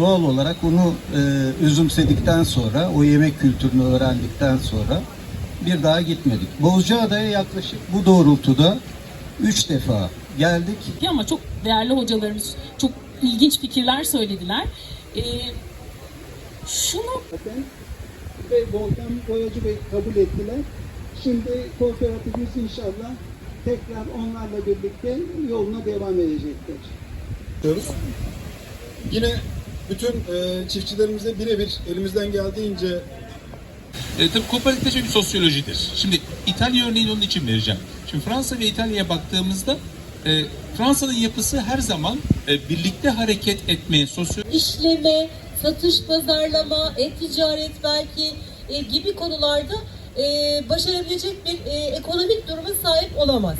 doğal olarak onu e, özümsedikten sonra, o yemek kültürünü öğrendikten sonra bir daha gitmedik. Bozcaada'ya yaklaşık bu doğrultuda üç defa geldik. ama çok değerli hocalarımız çok ilginç fikirler söylediler. Ee, şunu ve Volkan Boyacı Bey kabul ettiler. Şimdi kooperatifimiz inşallah tekrar onlarla birlikte yoluna devam edecektir. yapıyoruz. Yine bütün e, çiftçilerimize birebir elimizden geldiğince E, tabii kooperatifleşme bir sosyolojidir. Şimdi İtalya örneğini onun için vereceğim. Şimdi Fransa ve İtalya'ya baktığımızda e, Fransa'nın yapısı her zaman e, birlikte hareket etmeye, sosyo işleme, satış, pazarlama, e-ticaret belki e, gibi konularda e, başarabilecek bir e, ekonomik duruma sahip olamaz.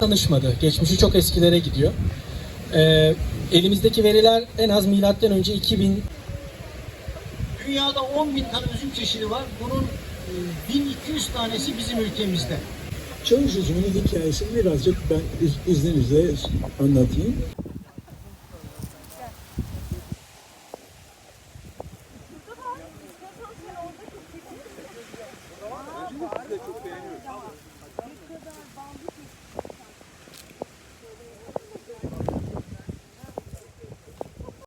Tanışmadı. Geçmişi çok eskilere gidiyor. Ee, elimizdeki veriler en az milattan önce 2000 Dünyada 10 bin tane üzüm çeşidi var. Bunun e, 1200 tanesi bizim ülkemizde. Çalışıcımın hikayesini birazcık ben iz, izninizle anlatayım. Çok beğeniyorum.